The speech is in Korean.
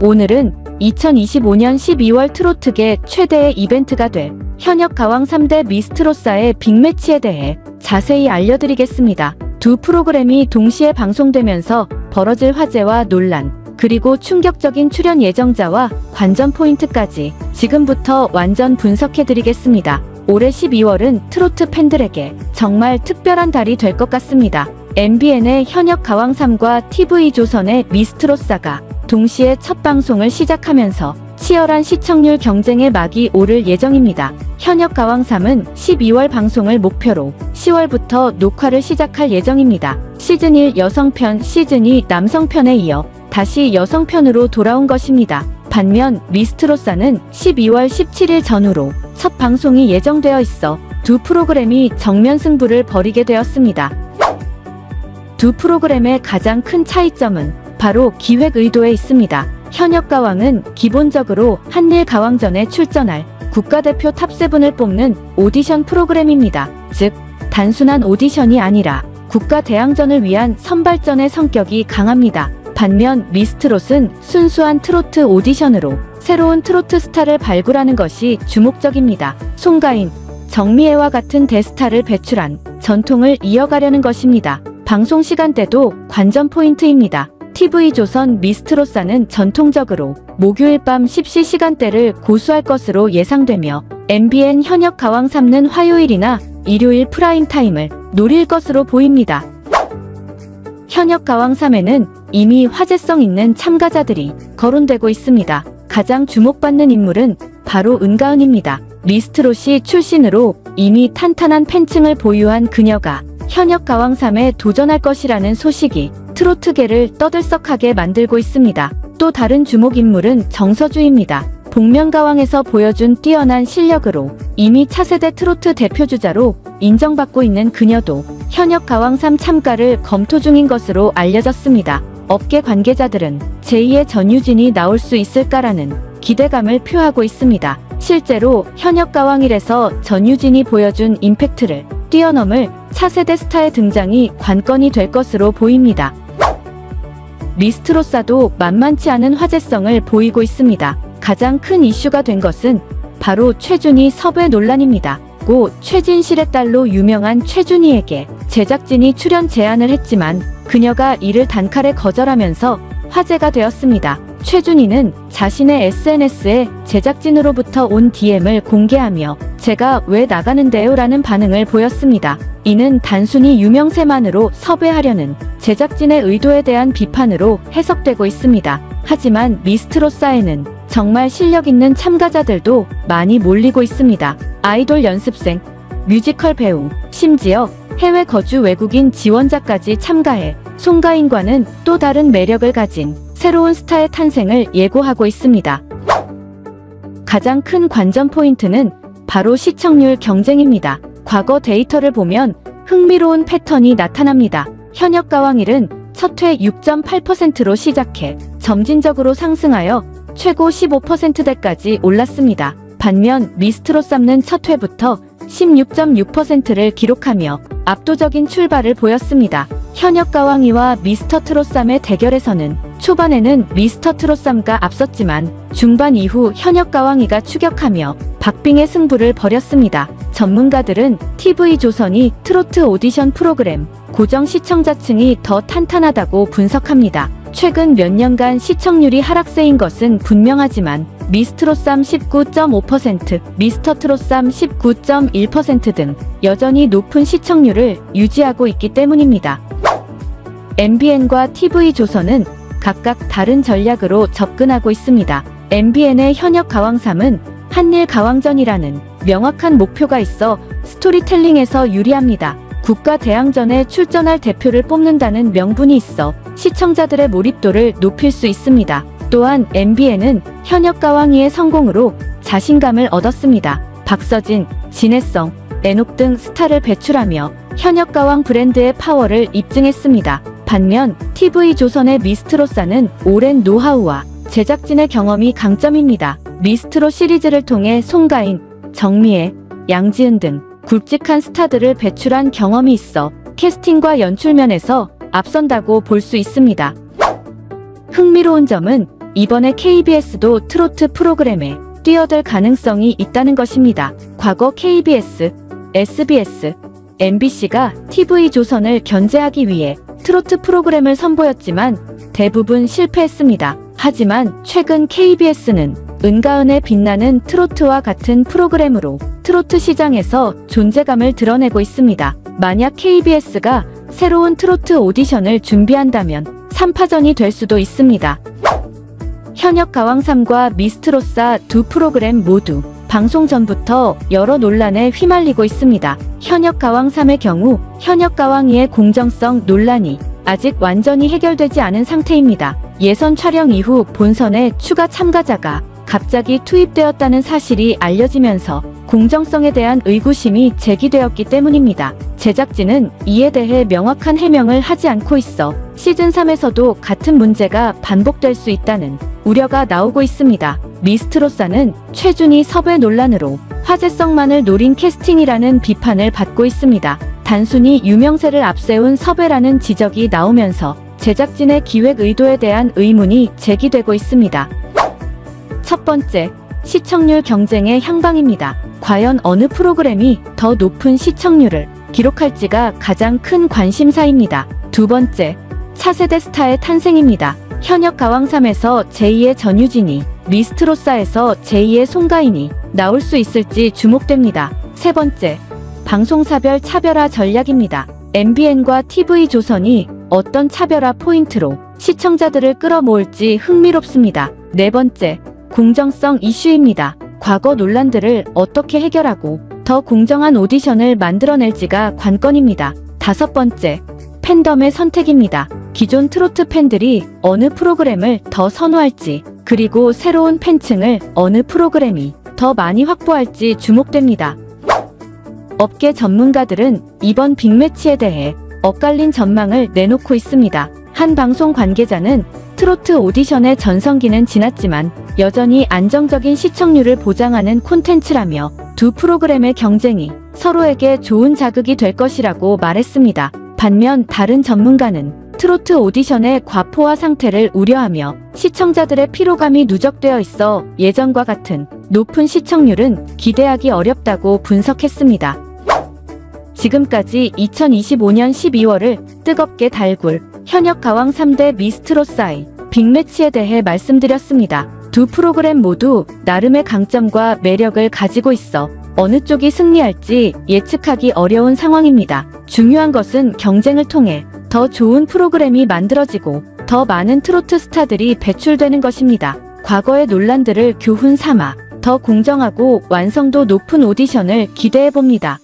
오늘은 2025년 12월 트로트계 최대의 이벤트가 될 현역 가왕 3대 미스트로사의 빅매치에 대해 자세히 알려드리겠습니다. 두 프로그램이 동시에 방송되면서 벌어질 화제와 논란, 그리고 충격적인 출연 예정자와 관전 포인트까지 지금부터 완전 분석해드리겠습니다. 올해 12월은 트로트 팬들에게 정말 특별한 달이 될 것 같습니다. MBN의 현역 가왕 3과 TV조선의 미스트로사가 동시에 첫 방송을 시작하면서 치열한 시청률 경쟁의 막이 오를 예정입니다. 현역 가왕 3은 12월 방송을 목표로 10월부터 녹화를 시작할 예정입니다. 시즌 1 여성편, 시즌 2 남성편에 이어 다시 여성편으로 돌아온 것입니다. 반면 미스트로사는 12월 17일 전후로 첫 방송이 예정되어 있어 두 프로그램이 정면 승부를 벌이게 되었습니다. 두 프로그램의 가장 큰 차이점은 바로 기획 의도에 있습니다. 현역 가왕은 기본적으로 한일 가왕전에 출전할 국가대표 탑7을 뽑는 오디션 프로그램입니다. 즉, 단순한 오디션이 아니라 국가 대항전을 위한 선발전의 성격이 강합니다. 반면 미스트롯은 순수한 트로트 오디션으로 새로운 트로트 스타를 발굴하는 것이 주목적입니다. 송가인, 정미애와 같은 대스타를 배출한 전통을 이어가려는 것입니다. 방송 시간대도 관전 포인트입니다. TV조선 미스트로사는 전통적으로 목요일 밤 10시 시간대를 고수할 것으로 예상되며 MBN 현역 가왕 삼는 화요일이나 일요일 프라임타임을 노릴 것으로 보입니다. 현역 가왕 3에는 이미 화제성 있는 참가자들이 거론되고 있습니다. 가장 주목받는 인물은 바로 은가은입니다. 미스트롯이 출신으로 이미 탄탄한 팬층을 보유한 그녀가 현역 가왕 3에 도전할 것이라는 소식이 트로트계를 떠들썩하게 만들고 있습니다. 또 다른 주목 인물은 정서주입니다. 복면가왕에서 보여준 뛰어난 실력으로 이미 차세대 트로트 대표주자로 인정받고 있는 그녀도 현역 가왕 3 참가를 검토 중인 것으로 알려졌습니다. 업계 관계자들은 제2의 전유진이 나올 수 있을까라는 기대감을 표하고 있습니다. 실제로 현역 가왕일에서 전유진이 보여준 임팩트를 뛰어넘을 차세대 스타의 등장이 관건이 될 것으로 보입니다. 미스트로사도 만만치 않은 화제성을 보이고 있습니다. 가장 큰 이슈가 된 것은 바로 최준희 섭외 논란입니다. 고 최진실의 딸로 유명한 최준희에게 제작진이 출연 제안을 했지만 그녀가 이를 단칼에 거절하면서 화제가 되었습니다. 최준희는 자신의 SNS에 제작진으로부터 온 DM을 공개하며 제가 왜 나가는데요? 라는 반응을 보였습니다. 이는 단순히 유명세만으로 섭외하려는 제작진의 의도에 대한 비판으로 해석되고 있습니다. 하지만 미스트로사에는 정말 실력 있는 참가자들도 많이 몰리고 있습니다. 아이돌 연습생, 뮤지컬 배우, 심지어 해외 거주 외국인 지원자까지 참가해 송가인과는 또 다른 매력을 가진 새로운 스타의 탄생을 예고하고 있습니다. 가장 큰 관전 포인트는 바로 시청률 경쟁입니다. 과거 데이터를 보면 흥미로운 패턴이 나타납니다. 현역 가왕일은 첫 회 6.8%로 시작해 점진적으로 상승하여 최고 15%대까지 올랐습니다. 반면 미스트로 쌓는 첫 회부터 16.6%를 기록하며 압도적인 출발을 보였습니다. 현역 가왕이와 미스터 트롯삼의 대결에서는 초반에는 미스터 트롯삼가 앞섰지만 중반 이후 현역 가왕이가 추격하며 박빙의 승부를 벌였습니다. 전문가들은 TV조선이 트로트 오디션 프로그램 고정 시청자층이 더 탄탄하다고 분석합니다. 최근 몇 년간 시청률이 하락세인 것은 분명하지만 미스트롯삼 19.5%, 미스터 트롯삼 19.1%등 여전히 높은 시청률을 유지하고 있기 때문입니다. MBN과 TV조선은 각각 다른 전략으로 접근하고 있습니다. MBN의 현역 가왕삼은 한일 가왕전이라는 명확한 목표가 있어 스토리텔링에서 유리합니다. 국가 대항전에 출전할 대표를 뽑는다는 명분이 있어 시청자들의 몰입도를 높일 수 있습니다. 또한 MBN은 현역 가왕이의 성공으로 자신감을 얻었습니다. 박서진, 진해성, 에녹 등 스타를 배출하며 현역 가왕 브랜드의 파워를 입증했습니다. 반면 TV조선의 미스트로사는 오랜 노하우와 제작진의 경험이 강점입니다. 미스트로 시리즈를 통해 송가인, 정미애, 양지은 등 굵직한 스타들을 배출한 경험이 있어 캐스팅과 연출면에서 앞선다고 볼 수 있습니다. 흥미로운 점은 이번에 KBS도 트로트 프로그램에 뛰어들 가능성이 있다는 것입니다. 과거 KBS, SBS, MBC가 TV조선을 견제하기 위해 트로트 프로그램을 선보였지만 대부분 실패했습니다. 하지만 최근 KBS는 은가은의 빛나는 트로트와 같은 프로그램으로 트로트 시장에서 존재감을 드러내고 있습니다. 만약 KBS가 새로운 트로트 오디션을 준비한다면 3파전이 될 수도 있습니다. 현역 가왕삼과 미스트로사 두 프로그램 모두 방송 전부터 여러 논란에 휘말리고 있습니다. 현역 가왕삼의 경우 현역 가왕이의 공정성 논란이 아직 완전히 해결되지 않은 상태입니다. 예선 촬영 이후 본선에 추가 참가자가 갑자기 투입되었다는 사실이 알려지면서 공정성에 대한 의구심이 제기되었기 때문입니다. 제작진은 이에 대해 명확한 해명을 하지 않고 있어 시즌3에서도 같은 문제가 반복될 수 있다는 우려가 나오고 있습니다. 미스트로사는 최준희 섭외 논란으로 화제성만을 노린 캐스팅이라는 비판을 받고 있습니다. 단순히 유명세를 앞세운 섭외라는 지적이 나오면서 제작진의 기획 의도에 대한 의문이 제기되고 있습니다. 첫 번째, 시청률 경쟁의 향방입니다. 과연 어느 프로그램이 더 높은 시청률을 기록할지가 가장 큰 관심사입니다. 두 번째, 차세대 스타의 탄생입니다. 현역 가왕삼에서 제2의 전유진이, 미스트로사에서 제2의 송가인이 나올 수 있을지 주목됩니다. 세 번째, 방송사별 차별화 전략입니다. MBN과 TV조선이 어떤 차별화 포인트로 시청자들을 끌어모을지 흥미롭습니다. 네 번째, 공정성 이슈입니다. 과거 논란들을 어떻게 해결하고 더 공정한 오디션을 만들어낼지가 관건입니다. 다섯 번째, 팬덤의 선택입니다. 기존 트로트 팬들이 어느 프로그램을 더 선호할지, 그리고 새로운 팬층을 어느 프로그램이 더 많이 확보할지 주목됩니다. 업계 전문가들은 이번 빅매치에 대해 엇갈린 전망을 내놓고 있습니다. 한 방송 관계자는 트로트 오디션의 전성기는 지났지만 여전히 안정적인 시청률을 보장하는 콘텐츠라며 두 프로그램의 경쟁이 서로에게 좋은 자극이 될 것이라고 말했습니다. 반면 다른 전문가는 트로트 오디션의 과포화 상태를 우려하며 시청자들의 피로감이 누적되어 있어 예전과 같은 높은 시청률은 기대하기 어렵다고 분석했습니다. 지금까지 2025년 12월을 뜨겁게 달굴 현역 가왕 3대 미스트로사이 빅매치에 대해 말씀드렸습니다. 두 프로그램 모두 나름의 강점과 매력을 가지고 있어 어느 쪽이 승리할지 예측하기 어려운 상황입니다. 중요한 것은 경쟁을 통해 더 좋은 프로그램이 만들어지고 더 많은 트로트 스타들이 배출되는 것입니다. 과거의 논란들을 교훈 삼아 더 공정하고 완성도 높은 오디션을 기대해 봅니다.